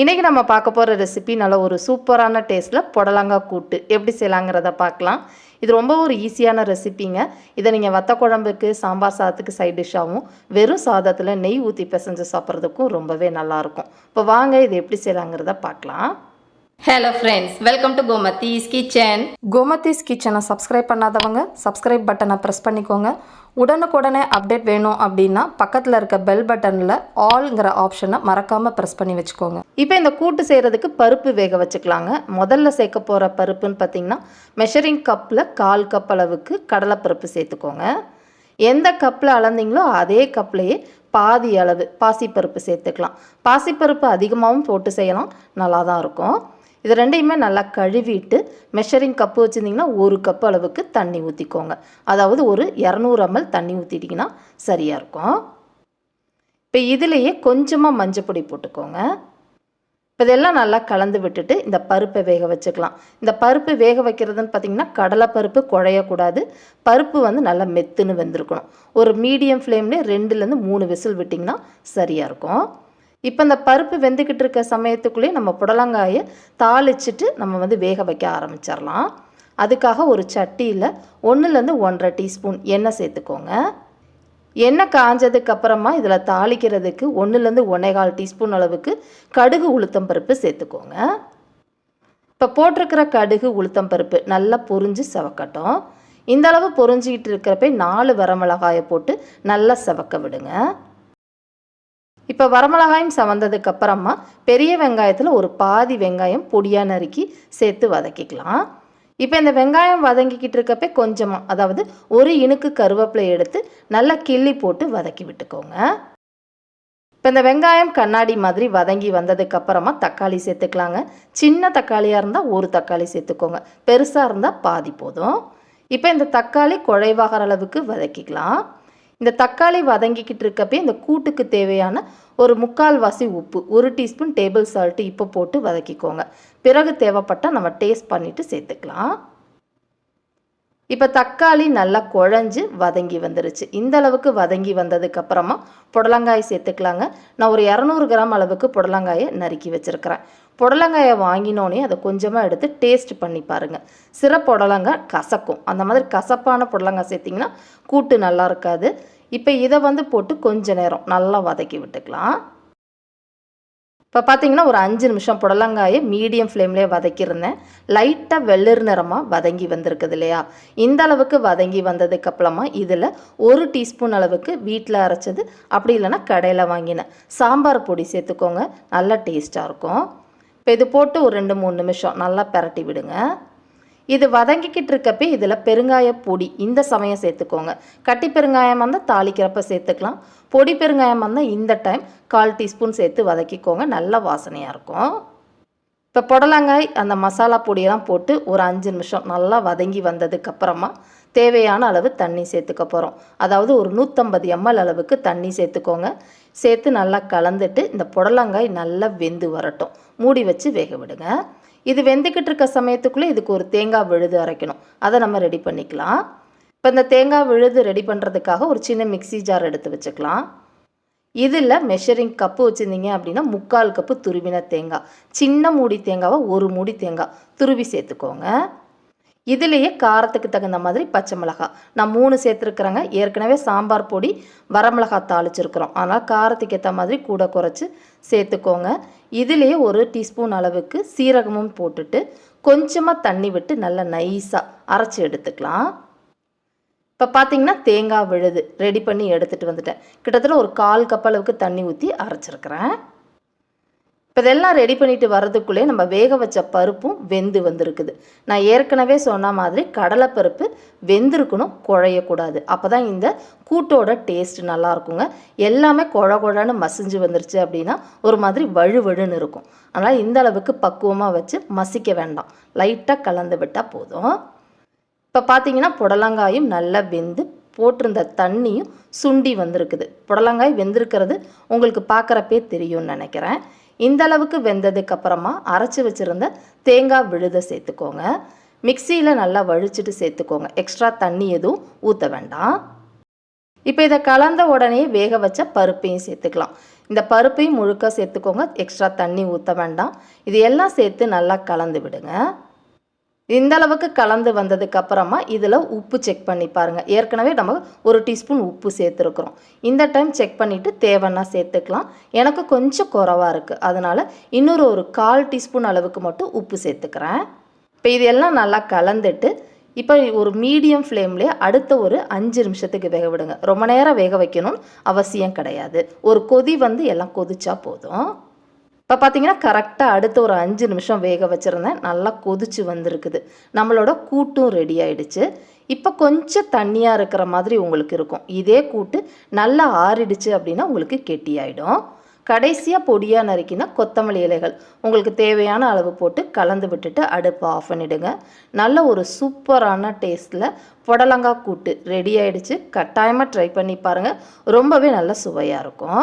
இன்றைக்கி நம்ம பார்க்க போகிற ரெசிபி நல்ல ஒரு சூப்பரான டேஸ்ட்டில் புடலங்காய் கூட்டு. எப்படி செய்யலாங்கிறத பார்க்கலாம். இது ரொம்ப ஒரு ஈஸியான ரெசிபிங்க இதை நீங்கள் வத்த குழம்புக்கு சாம்பார் சாதத்துக்கு சைட் டிஷ்ஷாகவும் வெறும் சாதத்தில் நெய் ஊற்றி பிசைஞ்சு சாப்பிட்றதுக்கும் ரொம்பவே நல்லாயிருக்கும் இப்போ வாங்க இது எப்படி செய்யலாங்கிறத பார்க்கலாம். Hello friends welcome to Gomathi's kitchen Gomathi's கிச்சனை சப்ஸ்கிரைப் பண்ணாதவங்க சப்ஸ்கிரைப் பட்டனை ப்ரெஸ் பண்ணிக்கோங்க. உடனுக்குடனே அப்டேட் வேணும் அப்படின்னா பக்கத்தில் இருக்க பெல் பட்டனில் ஆல்ங்கிற ஆப்ஷனை மறக்காமல் ப்ரெஸ் பண்ணி வச்சுக்கோங்க. இப்போ இந்த கூட்டு செய்கிறதுக்கு பருப்பு வேக வச்சுக்கலாங்க. முதல்ல சேர்க்க போகிற பருப்புன்னு பார்த்தீங்கன்னா மெஷரிங் கப்பில் கால் கப் அளவுக்கு கடலைப்பருப்பு சேர்த்துக்கோங்க. எந்த கப்பில் அளந்தீங்களோ அதே கப்லேயே பாதி அளவு பாசிப்பருப்பு சேர்த்துக்கலாம். பாசிப்பருப்பு அதிகமாகவும் போட்டு செய்யலாம். நல்லா தான் இருக்கும். இது ரெண்டையுமே நல்லா கழுவிட்டு மெஷரிங் கப்பு வச்சுருந்தீங்கன்னா ஒரு கப் அளவுக்கு தண்ணி ஊற்றிக்கோங்க அதாவது ஒரு இரநூறு எம்எல் தண்ணி ஊற்றிட்டிங்கன்னா சரியாக இருக்கும். இப்போ இதுலேயே கொஞ்சமாக மஞ்சப்பொடி போட்டுக்கோங்க. இப்போ இதெல்லாம் நல்லா கலந்து விட்டுட்டு இந்த பருப்பை வேக வச்சுக்கலாம். இந்த பருப்பு வேக வைக்கிறதுன்னு பார்த்தீங்கன்னா கடலைப்பருப்பு குழையக்கூடாது. பருப்பு வந்து நல்லா மெத்துன்னு வெந்திருக்கணும். ஒரு மீடியம் ஃப்ளேம்லேயே ரெண்டுலேருந்து மூணு விசில் விட்டிங்கன்னா சரியாக இருக்கும். இப்போ இந்த பருப்பு வெந்துக்கிட்டு இருக்க சமயத்துக்குள்ளேயே நம்ம புடலங்காயை தாளிச்சிட்டு நம்ம வந்து வேக வைக்க ஆரம்பிச்சிடலாம். அதுக்காக ஒரு சட்டியில் ஒன்றுலேருந்து ஒன்றரை டீஸ்பூன் எண்ணெய் சேர்த்துக்கோங்க. எண்ணெய் காஞ்சதுக்கு அப்புறமா இதில் தாளிக்கிறதுக்கு ஒன்றுலேருந்து ஒன்றேகால் டீஸ்பூன் அளவுக்கு கடுகு உளுத்தம் பருப்பு சேர்த்துக்கோங்க. இப்போ போட்டிருக்கிற கடுகு உளுத்தம் பருப்பு நல்லா பொரிஞ்சு செவக்கட்டும். இந்த அளவு பொரிஞ்சிக்கிட்டு இருக்கிறப்ப நாலு வரமிளகாயை போட்டு நல்லா செவக்க விடுங்க. இப்போ வரமிளகாயும் சவந்ததுக்கப்புறமா பெரிய வெங்காயத்தில் ஒரு பாதி வெங்காயம் பொடியாக நறுக்கி சேர்த்து வதக்கிக்கலாம். இப்போ இந்த வெங்காயம் வதங்கிக்கிட்டு இருக்கப்போ கொஞ்சமாக அதாவது ஒரு இனுக்கு கருவேப்பிலை எடுத்து நல்லா கிள்ளி போட்டு வதக்கி விட்டுக்கோங்க. இப்போ இந்த வெங்காயம் கண்ணாடி மாதிரி வதங்கி வந்ததுக்கப்புறமா தக்காளி சேர்த்துக்கலாங்க. சின்ன தக்காளியாக இருந்தால் ஒரு தக்காளி சேர்த்துக்கோங்க. பெருசாக இருந்தால் பாதி போதும். இப்போ இந்த தக்காளி குழைவாகிற அளவுக்கு வதக்கிக்கலாம். இந்த தக்காளி வதங்கிக்கிட்டு இருக்கப்பே இந்த கூட்டுக்கு தேவையான ஒரு முக்கால் வாசி உப்பு ஒரு டீஸ்பூன் டேபிள் சால்ட்டு இப்போ போட்டு வதக்கிக்கோங்க. பிறகு தேவைப்பட்டால் நம்ம டேஸ்ட் பண்ணிவிட்டு சேர்த்துக்கலாம். இப்போ தக்காளி நல்லா குழஞ்சு வதங்கி வந்துருச்சு. இந்த அளவுக்கு வதங்கி வந்ததுக்கப்புறமா புடலங்காய் சேர்த்துக்கலாங்க. நான் ஒரு இரநூறு கிராம் அளவுக்கு புடலங்காயை நறுக்கி வச்சுருக்கிறேன். புடலங்காயை வாங்கினோடனே அதை கொஞ்சமாக எடுத்து டேஸ்ட் பண்ணி பாருங்கள் சிற புடலங்காய் கசக்கும். அந்த மாதிரி கசப்பான புடலங்காய் சேர்த்திங்கன்னா கூட்டு நல்லா இருக்காது. இப்போ இதை வந்து போட்டு கொஞ்ச நேரம் நல்லா வதக்கி விட்டுக்கலாம். இப்போ பார்த்தீங்கன்னா ஒரு அஞ்சு நிமிஷம் புடலங்காயை மீடியம் ஃப்ளேம்லேயே வதக்கியிருந்தேன். லைட்டாக வெள்ளர் நிறமாக வதங்கி வந்திருக்குது இல்லையா? இந்த அளவுக்கு வதங்கி வந்ததுக்கு அப்புறமா இதில் ஒரு டீஸ்பூன் அளவுக்கு வீட்டில் அரைச்சது. அப்படி இல்லைன்னா கடையில் வாங்கினேன் சாம்பார் பொடி சேர்த்துக்கோங்க. நல்லா டேஸ்ட்டாக இருக்கும். இப்போ இது போட்டு ஒரு ரெண்டு மூணு நிமிஷம் நல்லா பரட்டி விடுங்க. இது வதங்கிக்கிட்டு இருக்கப்ப இதில் பெருங்காய பொடி இந்த சமயம் சேர்த்துக்கோங்க. கட்டி பெருங்காயம் வந்தால் தாளிக்கிறப்ப சேர்த்துக்கலாம். பொடி பெருங்காயம் வந்தால் இந்த டைம் கால் டீஸ்பூன் சேர்த்து வதக்கிக்கோங்க. நல்ல வாசனையாக இருக்கும். இப்போ புடலங்காய் அந்த மசாலா பொடியெல்லாம் போட்டு ஒரு அஞ்சு நிமிஷம் நல்லா வதங்கி வந்ததுக்கப்புறமா தேவையான அளவு தண்ணி சேர்த்துக்க போகிறோம் அதாவது ஒரு நூற்றம்பது எம்எல் அளவுக்கு தண்ணி சேர்த்துக்கோங்க. சேர்த்து நல்லா கலந்துட்டு இந்த புடலங்காய் நல்லா வெந்து வரட்டும். மூடி வச்சு வேக விடுங்க. இது வெந்துக்கிட்டு இருக்க சமயத்துக்குள்ளே இதுக்கு ஒரு தேங்காய் விழுது அரைக்கணும். அதை நம்ம ரெடி பண்ணிக்கலாம். இப்போ இந்த தேங்காய் விழுது ரெடி பண்ணுறதுக்காக ஒரு சின்ன மிக்ஸி ஜார் எடுத்து வச்சுக்கலாம். இதில் மெஷரிங் கப்பு வச்சுருந்தீங்க அப்படின்னா முக்கால் கப்பு துருவின தேங்காய். சின்ன மூடி தேங்காவை ஒரு மூடி தேங்காய். துருவி சேர்த்துக்கோங்க. இதுலேயே காரத்துக்கு தகுந்த மாதிரி பச்சை மிளகாய் நான் மூணு சேர்த்துருக்குறேங்க. ஏற்கனவே சாம்பார் பொடி வரமிளகாய் தாளிச்சிருக்கிறோம். அதனால் காரத்துக்கு ஏற்ற மாதிரி கூட குறைச்சி சேர்த்துக்கோங்க. இதுலேயே ஒரு டீஸ்பூன் அளவுக்கு சீரகமும் போட்டுட்டு கொஞ்சமாக தண்ணி விட்டு நல்லா நைஸாக அரைச்சி எடுத்துக்கலாம். இப்போ பார்த்தீங்கன்னா தேங்காய் விழுது. ரெடி பண்ணி எடுத்துகிட்டு வந்துட்டேன். கிட்டத்தட்ட ஒரு கால் கப் அளவுக்கு தண்ணி ஊற்றி அரைச்சிருக்கிறேன். இப்போ இதெல்லாம் ரெடி பண்ணிட்டு வர்றதுக்குள்ளே நம்ம வேக வச்ச பருப்பும் வெந்து வந்திருக்குது. நான் ஏற்கனவே சொன்ன மாதிரி கடலைப்பருப்பு வெந்திருக்கணும் குழையக்கூடாது. அப்போ தான் இந்த கூட்டோட டேஸ்ட் நல்லா இருக்குங்க எல்லாமே குழ குழன்னு மசிஞ்சு வந்துருச்சு அப்படின்னா ஒரு மாதிரி வழுவழுன்னு இருக்கும். அதனால் இந்த அளவுக்கு பக்குவமாக வச்சு மசிக்க வேண்டாம். லைட்டாக கலந்து விட்டால் போதும். இப்போ பார்த்தீங்கன்னா புடலங்காயும் நல்லா வெந்து போட்டிருந்த தண்ணியும் சுண்டி வந்திருக்குது. புடலங்காய் வெந்திருக்கிறது உங்களுக்கு பார்க்குறப்பே தெரியும்னு நினைக்கிறேன். இந்த அளவுக்கு வெந்ததுக்கு அப்புறமா அரைச்சி வச்சுருந்த தேங்காய் விழுதை சேர்த்துக்கோங்க. மிக்சியில் நல்லா வழிச்சிட்டு சேர்த்துக்கோங்க. எக்ஸ்ட்ரா தண்ணி எதுவும் ஊற்ற வேண்டாம். இப்போ இதை கலந்த உடனே வேக வச்ச பருப்பையும் சேர்த்துக்கலாம். இந்த பருப்பையும் முழுக்க சேர்த்துக்கோங்க. எக்ஸ்ட்ரா தண்ணி ஊற்ற வேண்டாம். இது எல்லாம் சேர்த்து நல்லா கலந்து விடுங்க. இந்த அளவுக்கு கலந்து வந்ததுக்கு அப்புறமா இதில் உப்பு செக் பண்ணி பாருங்கள் ஏற்கனவே நம்ம ஒரு டீஸ்பூன் உப்பு சேர்த்துருக்குறோம். இந்த டைம் செக் பண்ணிவிட்டு தேவைன்னா சேர்த்துக்கலாம். எனக்கு கொஞ்சம் குறவாக இருக்குது அதனால் இன்னொரு ஒரு கால் டீஸ்பூன் அளவுக்கு மட்டும் உப்பு சேர்த்துக்கிறேன். இப்போ இது எல்லாம் நல்லா கலந்துட்டு இப்போ ஒரு மீடியம் ஃப்ளேம்லேயே அடுத்த ஒரு அஞ்சு நிமிஷத்துக்கு வேக விடுங்க. ரொம்ப நேரம் வேக வைக்கணும்னு அவசியம் கிடையாது. ஒரு கொதி வந்து எல்லாம் கொதிச்சா போதும். இப்போ பார்த்தீங்கன்னா கரெக்டாக அடுத்த ஒரு அஞ்சு நிமிஷம் வேக வச்சுருந்தேன். நல்லா கொதிச்சு வந்திருக்குது. நம்மளோட கூட்டும் ரெடி ஆயிடுச்சு. இப்போ கொஞ்சம் தண்ணியாக இருக்கிற மாதிரி உங்களுக்கு இருக்கும். இதே கூட்டு நல்லா ஆறிடுச்சு அப்படின்னா உங்களுக்கு கெட்டியாயிடும். கடைசியாக பொடியாக நறுக்கினா கொத்தமல்லி இலைகள் உங்களுக்கு தேவையான அளவு போட்டு கலந்து விட்டுட்டு அடுப்பை ஆஃப் பண்ணிவிடுங்க நல்ல ஒரு சூப்பரான டேஸ்ட்டில் புடலங்காய் கூட்டு ரெடி ஆயிடுச்சு. கட்டாயமாக ட்ரை பண்ணி பாருங்கள் ரொம்பவே நல்ல சுவையாக இருக்கும்.